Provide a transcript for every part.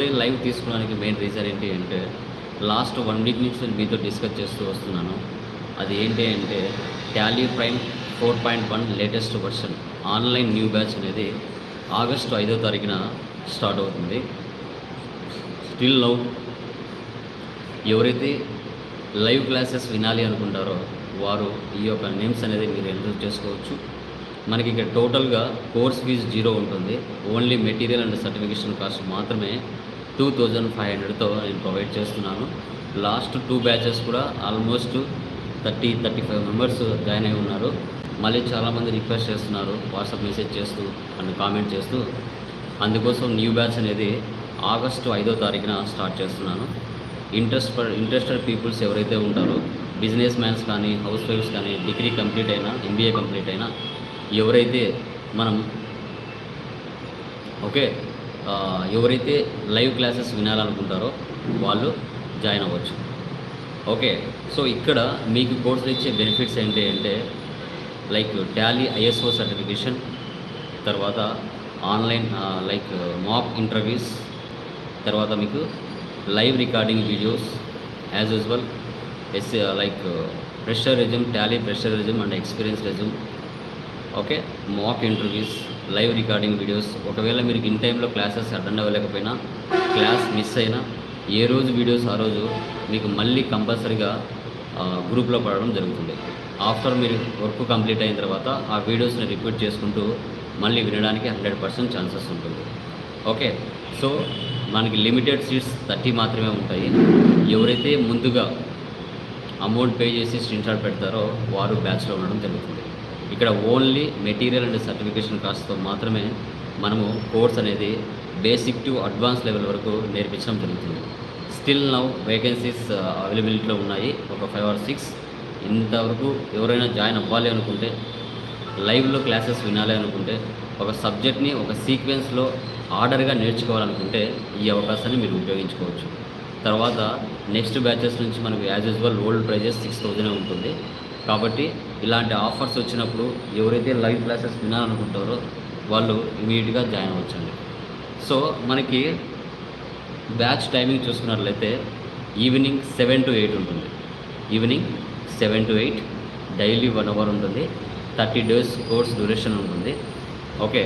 Live తీసుకోవడానికి main reason ఏంటి అంటే లాస్ట్ వన్ వీక్ నుంచి నేను మీతో డిస్కస్ చేస్తూ వస్తున్నాను. అది ఏంటి అంటే Tally Prime four point one latest version online new batch అనేది ఆగస్టు ఐదో తారీఖున స్టార్ట్ అవుతుంది. స్టిల్ నౌ ఎవరైతే లైవ్ క్లాసెస్ వినాలి అనుకుంటారో వారు ఈ యొక్క నేమ్స్ అనేది మీరు ఎంటర్ చేసుకోవచ్చు. మనకి ఇక్కడ టోటల్గా కోర్స్ ఫీజు జీరో ఉంటుంది. Only material and certification cost మాత్రమే టూ థౌజండ్ ఫైవ్ హండ్రెడ్తో నేను ప్రొవైడ్ చేస్తున్నాను. లాస్ట్ టూ బ్యాచెస్ కూడా almost thirty thirty five members join అయి ఉన్నారు. మళ్ళీ చాలామంది రిక్వెస్ట్ చేస్తున్నారు వాట్సాప్ మెసేజ్ చేస్తూ అండ్ కామెంట్ చేస్తూ. అందుకోసం న్యూ బ్యాచ్ అనేది ఆగస్టు ఐదో తారీఖున స్టార్ట్ చేస్తున్నాను. ఇంట్రెస్ట్ పర్ ఇంట్రెస్టెడ్ పీపుల్స్ ఎవరైతే ఉంటారో బిజినెస్ మ్యాన్స్ కానీ హౌస్ వైఫ్స్ కానీ డిగ్రీ కంప్లీట్ అయినా ఎంబీఏ కంప్లీట్ అయినా ఎవరైతే మనం ఓకే ఎవరైతే లైవ్ క్లాసెస్ వినాలనుకుంటారో వాళ్ళు జాయిన్ అవ్వచ్చు. ఓకే సో ఇక్కడ మీకు కోర్సులు ఇచ్చే బెనిఫిట్స్ ఏంటి అంటే లైక్ టాలీ ఐఎస్ఓ సర్టిఫికేషన్ తర్వాత ఆన్లైన్ లైక్ మాక్ ఇంటర్వ్యూస్ తర్వాత మీకు live recording videos as usual yes like fresher resume Tally fresher resume and experience resume okay? Mock interviews live recording videos ఒకవేళ మీరు ఇన్ టైంలో classes attend అవ్వలేకపోయినా class miss అయినా ఏ రోజు వీడియోస్ ఆ రోజు మీకు మళ్ళీ కంపల్సరీగా గ్రూప్లో పడడం జరుగుతుంది. ఆఫ్టర్ మీరు వర్క్ కంప్లీట్ అయిన తర్వాత ఆ వీడియోస్ని రిపీట్ చేసుకుంటూ మళ్ళీ వినడానికి హండ్రెడ్ పర్సెంట్ ఛాన్సెస్ ఉంటుంది. ఓకే? సో మనకి లిమిటెడ్ సీట్స్ థర్టీ మాత్రమే ఉంటాయి. ఎవరైతే ముందుగా అమౌంట్ పే చేసి స్క్రీన్ షాట్ పెడతారో వారు బ్యాచ్లో ఉండడం జరుగుతుంది. ఇక్కడ ఓన్లీ మెటీరియల్ అండ్ సర్టిఫికేషన్ కాస్ట్తో మాత్రమే మనము కోర్స్ అనేది బేసిక్ టు అడ్వాన్స్ లెవెల్ వరకు నేర్పించడం జరుగుతుంది. స్టిల్ నౌ వేకెన్సీస్ అవైలబిలిటీలో ఉన్నాయి. ఒక ఫైవ్ ఆర్ సిక్స్ ఇంతవరకు ఎవరైనా జాయిన్ అవ్వాలి అనుకుంటే లైవ్లో క్లాసెస్ వినాలి అనుకుంటే ఒక సబ్జెక్ట్ని ఒక సీక్వెన్స్లో ఆర్డర్గా నేర్చుకోవాలనుకుంటే ఈ అవకాశాన్ని మీరు ఉపయోగించుకోవచ్చు. తర్వాత నెక్స్ట్ బ్యాచెస్ నుంచి మనకు as usual old prices six thousand ఉంటుంది. కాబట్టి ఇలాంటి ఆఫర్స్ వచ్చినప్పుడు ఎవరైతే లైవ్ క్లాసెస్ వినాలనుకుంటారో వాళ్ళు ఇమీడియట్గా జాయిన్ అవ్వచ్చండి. సో మనకి బ్యాచ్ టైమింగ్ చూసుకున్నట్లయితే ఈవినింగ్ సెవెన్ టు ఎయిట్ ఉంటుంది. Evening seven to eight daily one hour ఉంటుంది. థర్టీ డేస్ కోర్స్ డ్యూరేషన్ ఉంటుంది. ఓకే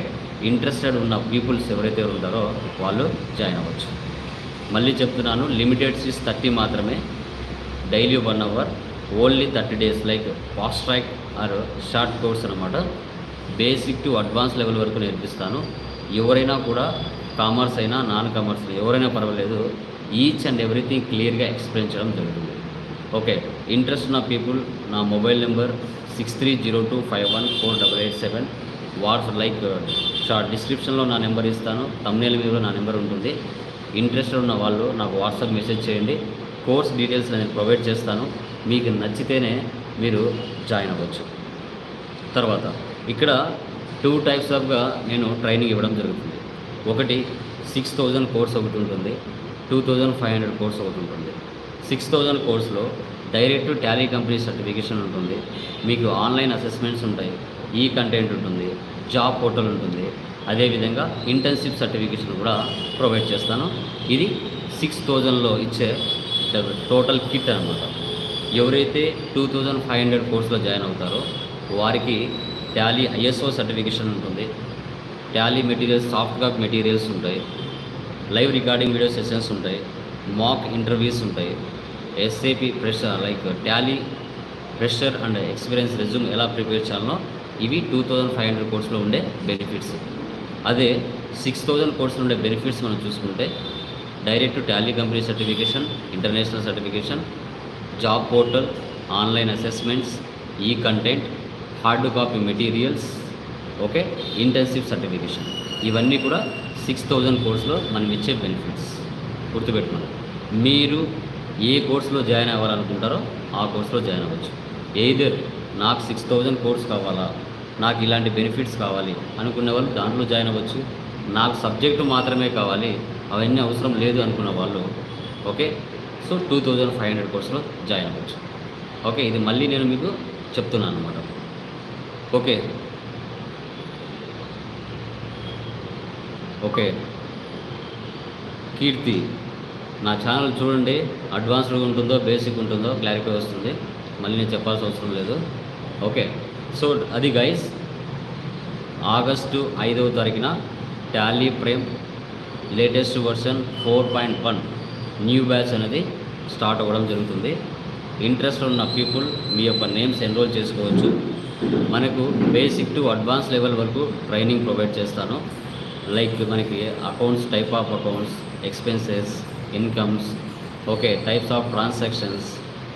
ఇంట్రెస్టెడ్ ఉన్న పీపుల్స్ ఎవరైతే ఉంటారో వాళ్ళు జాయిన్ అవ్వచ్చు. మళ్ళీ చెప్తున్నాను లిమిటెడ్ సీట్స్ థర్టీ మాత్రమే daily one hour only thirty days like fast track or short course అనమాట బేసిక్ టు అడ్వాన్స్ లెవెల్ వరకు నేర్పిస్తాను. ఎవరైనా కూడా కామర్స్ అయినా నాన్ కామర్స్ ఎవరైనా పర్వాలేదు ఈచ్ అండ్ ఎవ్రీథింగ్ క్లియర్గా ఎక్స్ప్లెయిన్ చేయడం జరుగుతుంది. ఓకే ఇంట్రెస్ట్ ఉన్న పీపుల్ నా mobile number six three zero two five one four double eight seven watts like short డిస్క్రిప్షన్లో నా నెంబర్ ఇస్తాను తమ్నేల్ మీద నా నెంబర్ ఉంటుంది. ఇంట్రెస్ట్ ఉన్న వాళ్ళు నాకు వాట్సాప్ మెసేజ్ చేయండి. కోర్స్ డీటెయిల్స్ నేను ప్రొవైడ్ చేస్తాను. మీకు నచ్చితేనే మీరు జాయిన్ అవ్వచ్చు. తర్వాత ఇక్కడ టూ టైప్స్ ఆఫ్గా నేను ట్రైనింగ్ ఇవ్వడం జరుగుతుంది. ఒకటి సిక్స్ థౌజండ్ కోర్స్ ఒకటి ఉంటుంది. Two thousand five hundred course ఒకటి ఉంటుంది. సిక్స్ థౌజండ్ కోర్స్లో డైరెక్ట్ టాలీ కంపెనీ సర్టిఫికేషన్ ఉంటుంది. మీకు ఆన్లైన్ అసెస్మెంట్స్ ఉంటాయి. ఈ కంటెంట్ ఉంటుంది. జాబ్ పోర్టల్ ఉంటుంది. అదేవిధంగా ఇంటర్న్షిప్ సర్టిఫికేషన్ కూడా ప్రొవైడ్ చేస్తాను. ఇది సిక్స్ థౌజండ్లో ఇచ్చే టోటల్ కిట్ అనమాట ఎవరైతే టూ థౌజండ్ ఫైవ్ హండ్రెడ్ కోర్సులో జాయిన్ అవుతారో వారికి టాలీ ఐఎస్ఓ సర్టిఫికేషన్ ఉంటుంది. Tally materials soft copy materials ఉంటాయి. లైవ్ రికార్డింగ్ వీడియో సెషన్స్ ఉంటాయి. మాక్ ఇంటర్వ్యూస్ ఉంటాయి. SAP fresher like Tally fresher and experience resume ఎలా ప్రిపేర్ చేయాలనో ఇవి టూ థౌజండ్ ఫైవ్ హండ్రెడ్ కోర్సులో ఉండే బెనిఫిట్స్. అదే సిక్స్ థౌజండ్ కోర్సులో ఉండే బెనిఫిట్స్ మనం చూసుకుంటే direct Tally company certification international certification job portal online assessments e content hard copy materials okay intensive certification. ఇవన్నీ కూడా సిక్స్ థౌజండ్ కోర్సులో మనం ఇచ్చే బెనిఫిట్స్ గుర్తుపెట్టుకోండి. మీరు ఏ కోర్సులో జాయిన్ అవ్వాలనుకుంటారో ఆ కోర్సులో జాయిన్ అవ్వచ్చు. ఎయిదర్ నాకు సిక్స్ థౌజండ్ కోర్స్ కావాలా నాకు ఇలాంటి బెనిఫిట్స్ కావాలి అనుకునే వాళ్ళు దాంట్లో జాయిన్ అవ్వచ్చు. నాకు సబ్జెక్టు మాత్రమే కావాలి అవన్నీ అవసరం లేదు అనుకున్న వాళ్ళు okay so two thousand five hundred కోర్సులో జాయిన్ అవ్వచ్చు. ఓకే ఇది మళ్ళీ నేను మీకు చెప్తున్నాను అనమాట ఓకే. ఓకే. కీర్తి నా ఛానల్ చూడండి అడ్వాన్స్డ్గా ఉంటుందో బేసిక్ ఉంటుందో క్లారిఫై వస్తుంది. మళ్ళీ నేను చెప్పాల్సిన అవసరం లేదు. ఓకే. సో అది గైస్ ఆగస్టు ఐదవ తారీఖున Tally Prime latest version four point one. New batch అనేది స్టార్ట్ అవ్వడం జరుగుతుంది. ఇంట్రెస్ట్ ఉన్న పీపుల్ మీ యొక్క నేమ్స్ ఎన్రోల్ చేసుకోవచ్చు. మనకు బేసిక్ టు అడ్వాన్స్ లెవెల్ వరకు ట్రైనింగ్ ప్రొవైడ్ చేస్తాను. లైక్ మనకి accounts type of accounts expenses incomes okay types of transactions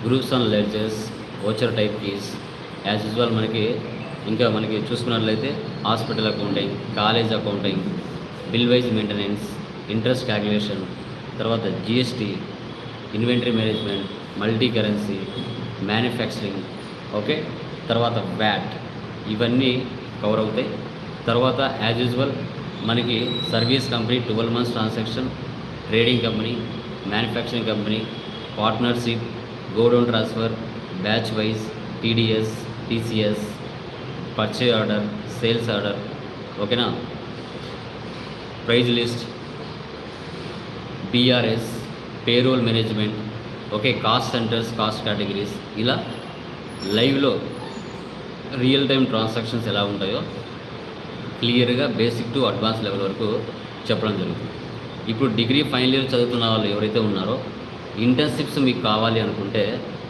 groups and ledgers voucher type keys as usual మనకి ఇంకా మనకి చూసుకున్నట్లయితే hospital accounting college accounting bill wise maintenance interest calculation తర్వాత GST inventory management multi currency manufacturing okay తర్వాత VAT ఇవన్నీ cover అవుతాయి. తర్వాత as usual మనకి service company twelve months transaction trading company manufacturing company partnership godown transfer batch wise TDS TCS purchase order sales order ఓకేనా price list BRS payroll management okay cost centres cost categories ఇలా లైవ్లో real time transactions ఎలా ఉంటాయో క్లియర్గా basic to advance level వరకు చెప్పడం జరుగుతుంది. ఇప్పుడు డిగ్రీ ఫైనల్ ఇయర్ చదువుతున్న వాళ్ళు ఎవరైతే ఉన్నారో ఇంటర్న్షిప్స్ మీకు కావాలి అనుకుంటే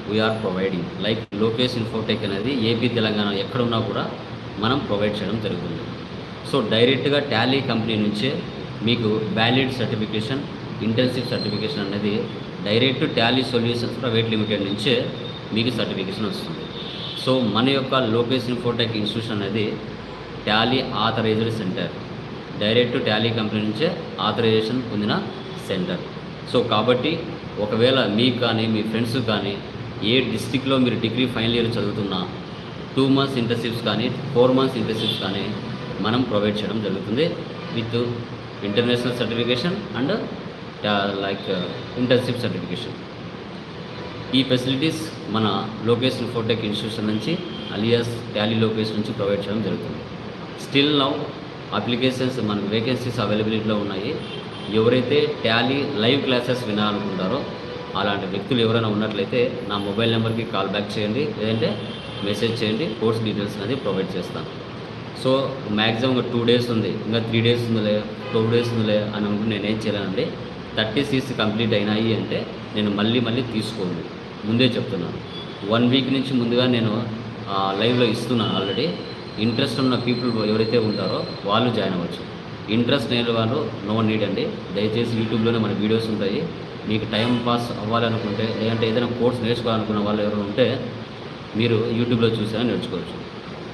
we are providing like Lokesh Infotech అనేది ఏపీ తెలంగాణ ఎక్కడున్నా కూడా మనం ప్రొవైడ్ చేయడం జరుగుతుంది. సో డైరెక్ట్గా టాలీ కంపెనీ నుంచే మీకు వ్యాలిడ్ సర్టిఫికేషన్ ఇంటర్న్షిప్ సర్టిఫికేషన్ అనేది direct Tally Solutions Private Limited నుంచే మీకు సర్టిఫికేషన్ వస్తుంది. సో మన యొక్క లోకేష్ ఇన్ఫోటెక్ ఇన్స్టిట్యూషన్ అనేది Tally authorised centre. Direct Tally company నుంచే ఆథరైజేషన్ పొందిన సెంటర్. సో కాబట్టి ఒకవేళ మీకు కానీ మీ ఫ్రెండ్స్ కానీ ఏ డిస్టిక్లో మీరు డిగ్రీ ఫైనల్ ఇయర్ చదువుతున్నా టూ మంత్స్ ఇంటర్న్షిప్స్ కానీ ఫోర్ మంత్స్ ఇంటర్న్షిప్స్ కానీ మనం ప్రొవైడ్ చేయడం జరుగుతుంది with international certification and like internship certification ఈ ఫెసిలిటీస్ మన లోకేషన్ ఫోటెక్ ఇన్స్టిట్యూషన్ నుంచి అలియాస్ టాలీ లొకేషన్ నుంచి ప్రొవైడ్ చేయడం జరుగుతుంది. స్టిల్ నౌ అప్లికేషన్స్ మనకు వేకెన్సీస్ అవైలబిలిటీలో ఉన్నాయి. ఎవరైతే టాలీ లైవ్ క్లాసెస్ వినాలనుకుంటారో అలాంటి వ్యక్తులు ఎవరైనా ఉన్నట్లయితే నా మొబైల్ నెంబర్కి కాల్ బ్యాక్ చేయండి. లేదంటే మెసేజ్ చేయండి. కోర్స్ డీటెయిల్స్ అనేది ప్రొవైడ్ చేస్తాను సో మ్యాక్సిమం ఒక టూ డేస్ ఉంది. ఇంకా త్రీ డేస్ ఉందిలే టూ డేస్ ఉందిలే అని అనుకుంటే నేనేం చేయాలండి థర్టీ సీస్ కంప్లీట్ అయినాయి అంటే నేను మళ్ళీ మళ్ళీ తీసుకోను ముందే చెప్తున్నాను. వన్ వీక్ నుంచి ముందుగా నేను లైవ్లో ఇస్తున్నాను ఆల్రెడీ. ఇంట్రెస్ట్ ఉన్న పీపుల్ ఎవరైతే ఉంటారో వాళ్ళు జాయిన్ అవ్వచ్చు. ఇంట్రెస్ట్ లేని వాళ్ళు నో నీడ్ అండి. దయచేసి యూట్యూబ్లోనే మన వీడియోస్ ఉంటాయి. మీకు టైం పాస్ అవ్వాలనుకుంటే లేదంటే ఏదైనా కోర్స్ నేర్చుకోవాలనుకున్న వాళ్ళు ఎవరు ఉంటే మీరు యూట్యూబ్లో చూసినా నేర్చుకోవచ్చు.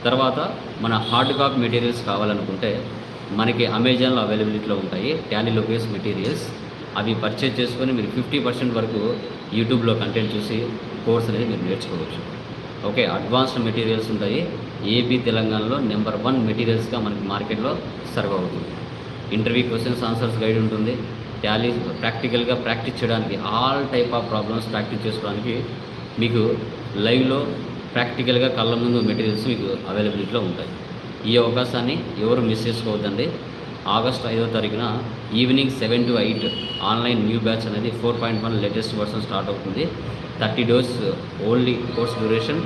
తర్వాత మన హార్డ్ కాపీ మెటీరియల్స్ కావాలనుకుంటే మనకి అమెజాన్లో అవైలబిలిటీలో ఉంటాయి. Tally Lokesh materials. అవి పర్చేజ్ చేసుకొని మీరు ఫిఫ్టీ పర్సెంట్ వరకు యూట్యూబ్లో కంటెంట్ చూసి కోర్స్ అనేది మీరు నేర్చుకోవచ్చు. ఓకే అడ్వాన్స్డ్ మెటీరియల్స్ ఉంటాయి. ఏపీ తెలంగాణలో నెంబర్ వన్ మెటీరియల్స్గా మనకి మార్కెట్లో సర్వ్ అవుతుంది. ఇంటర్వ్యూ క్వశ్చన్స్ ఆన్సర్స్ గైడ్ ఉంటుంది. ట్యాలీ ప్రాక్టికల్గా ప్రాక్టీస్ చేయడానికి all type of problems practice చేసుకోవడానికి మీకు లైవ్లో ప్రాక్టికల్గా కళ్ళ ముందు మెటీరియల్స్ మీకు అవైలబిలిటీలో ఉంటాయి. ఈ అవకాశాన్ని ఎవరు మిస్ చేసుకోవద్దండి. ఆగస్ట్ ఐదో తారీఖున evening seven to eight online new batch అనేది four point one latest version start అవుతుంది. Thirty days only course duration.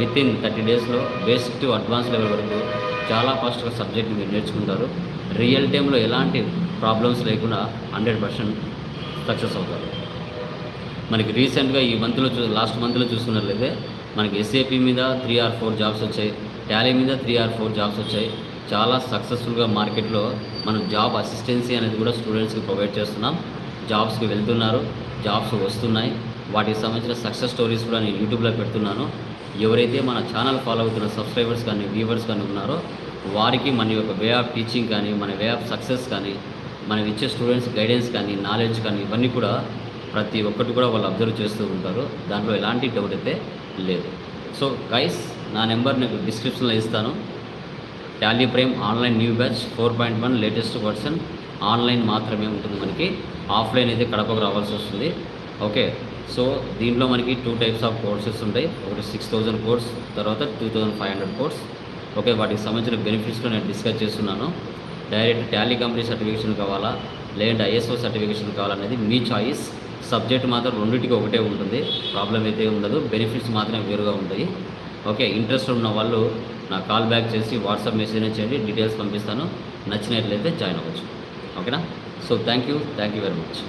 Within thirty డేస్లో బేసిక్ టు అడ్వాన్స్ లెవెల్ వరకు చాలా ఫాస్ట్గా సబ్జెక్ట్ మీరు నేర్చుకుంటారు. రియల్ టైంలో ఎలాంటి ప్రాబ్లమ్స్ లేకుండా హండ్రెడ్ పర్సెంట్ సక్సెస్ అవుతారు. మనకి రీసెంట్గా ఈ మంత్లో చూ లాస్ట్ మంత్లో చూసుకున్నట్లయితే మనకి ఎస్ఏపీ మీద త్రీ ఆర్ ఫోర్ జాబ్స్ వచ్చాయి. టాలీ మీద త్రీ ఆర్ ఫోర్ జాబ్స్ వచ్చాయి. చాలా సక్సెస్ఫుల్గా మార్కెట్లో మనం జాబ్ అసిస్టెన్సీ అనేది కూడా స్టూడెంట్స్కి ప్రొవైడ్ చేస్తున్నాం. జాబ్స్కి వెళ్తున్నారు. జాబ్స్ వస్తున్నాయి. వాటికి సంబంధించిన సక్సెస్ స్టోరీస్ కూడా నేను యూట్యూబ్లో పెడుతున్నాను. ఎవరైతే మన ఛానల్ ఫాలో అవుతున్న సబ్స్క్రైబర్స్ కానీ వ్యూవర్స్ కానీ ఉన్నారో వారికి మన యొక్క వే ఆఫ్ టీచింగ్ కానీ మన వే ఆఫ్ సక్సెస్ కానీ మనం ఇచ్చే స్టూడెంట్స్ గైడెన్స్ కానీ నాలెడ్జ్ కానీ ఇవన్నీ కూడా ప్రతి ఒక్కటి కూడా వాళ్ళు అబ్జర్వ్ చేస్తూ ఉంటారు. దాంట్లో ఎలాంటి డౌట్ అయితే లేదు. సో గైస్ నా నెంబర్ నీకు డిస్క్రిప్షన్లో ఇస్తాను. Tally Prime online new batch four point one latest version online మాత్రమే ఉంటుంది మనకి. ఆఫ్లైన్ అయితే కడపకు రావాల్సి వస్తుంది. ఓకే సో దీంట్లో మనకి టూ టైప్స్ ఆఫ్ కోర్సెస్ ఉంటాయి. ఒకటి సిక్స్ థౌజండ్ కోర్స్ తర్వాత two thousand five hundred course okay వాటికి సంబంధించిన బెనిఫిట్స్లో నేను డిస్కస్ చేస్తున్నాను. డైరెక్ట్ టాలీ కంపెనీ సర్టిఫికేషన్ కావాలా? లేదంటే ఐఎస్ఓ సర్టిఫికేషన్ కావాలనేది మీ చాయిస్ సబ్జెక్ట్ మాత్రం రెండింటికి ఒకటే ఉంటుంది. ప్రాబ్లం అయితే ఉండదు. బెనిఫిట్స్ మాత్రమే వేరుగా ఉంటాయి. ఓకే ఇంట్రెస్ట్ ఉన్న వాళ్ళు నా కాల్ బ్యాక్ చేసి వాట్సాప్ మెసేజ్ చేయండి డీటెయిల్స్ పంపిస్తాను. నచ్చినట్లయితే జాయిన్ అవ్వచ్చు. ఓకేనా? So thank you thank you very much.